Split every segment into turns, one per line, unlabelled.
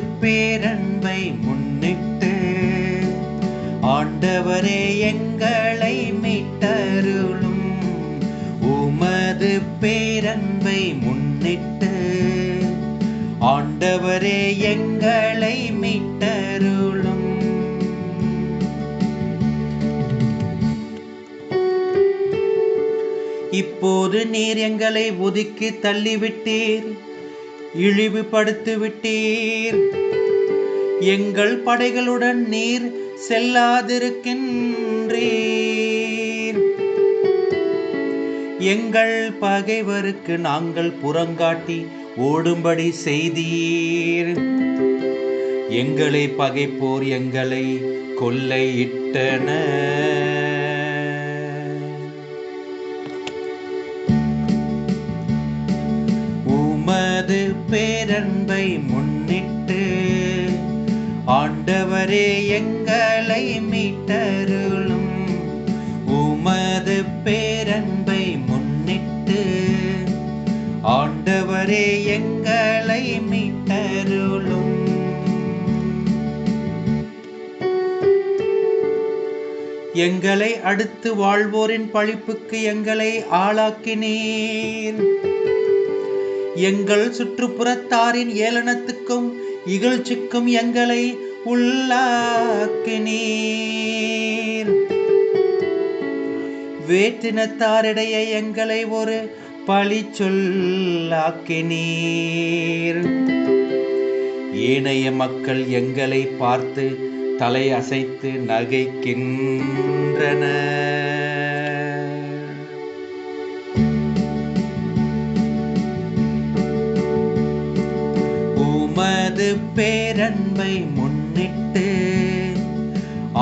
பேரன்பை முன்னிட்டு ஆண்டவரே எங்களை மீட்டருளும். உமது பேரன்பை முன்னிட்டு ஆண்டவரே எங்களை மீட்டருளும். இப்போது நீர் எங்களை ஒதுக்கி தள்ளிவிட்டீர். இழிவுபடுத்து விட்டீர் எங்கள் படைகளுடன் நீர் செல்லாதிருக்கின்றீர். எங்கள் பகைவருக்கு நாங்கள் புறங்காட்டி ஓடும்படி செய்தீர். எங்களை பகைப்போர் எங்களை கொள்ளையிட்டனர் பேரன்பை முன்னிட்டு ஆண்டவரே எங்களை மீட்டருளும். உமது பேரன்பை முன்னிட்டு ஆண்டவரே எங்களை மீட்டருளும். எங்களை அடுத்து வாழ்வோரின் பழிப்புக்கு எங்களை ஆளாக்கினீர். எங்கள் சுற்றுப்புறத்தாரின் ஏளனத்துக்கும் இகழ்ச்சிக்கும் எங்களை உள்ளாக்கினீர். வேற்றினத்தாரிடையே எங்களை ஒரு பழி சொல்லாக்கினீர் ஏனைய மக்கள் எங்களை பார்த்து தலை அசைத்து நகைக்கின்றனர். உமது பேரன்பை முன்னிட்டு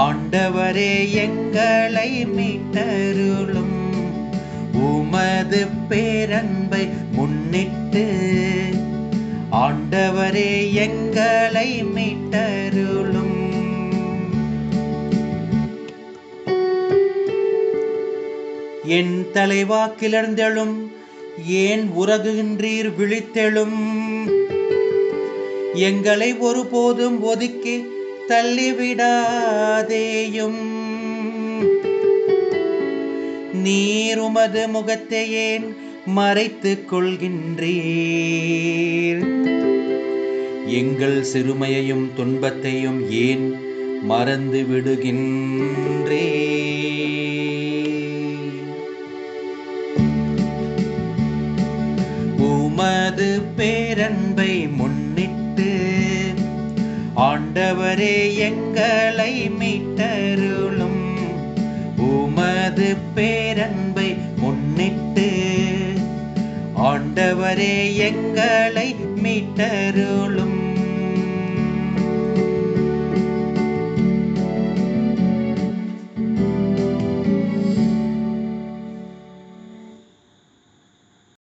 ஆண்டவரே எங்களை மீட்டருளும். உமது பேரன்பை முன்னிட்டு ஆண்டவரே எங்களை மீட்டருளும். என் தலைவா கிளர்ந்தெழும் ஏன் உறகுகின்றீர் விழித்தெழும். எங்களை ஒருபோதும் ஒதுக்கி தள்ளிவிடாதேயும். நீர் உமது முகத்தை ஏன் மறைத்துக் கொள்கின்றீர்? எங்கள் சிறுமையையும் துன்பத்தையும் ஏன் மறந்து விடுகின்றே உமது பேரன்பை முன் ஆண்டவரே எங்களை மீட்டருளும். உமது பேரன்பை முன்னிட்டு ஆண்டவரே எங்களை மீட்டருளும்.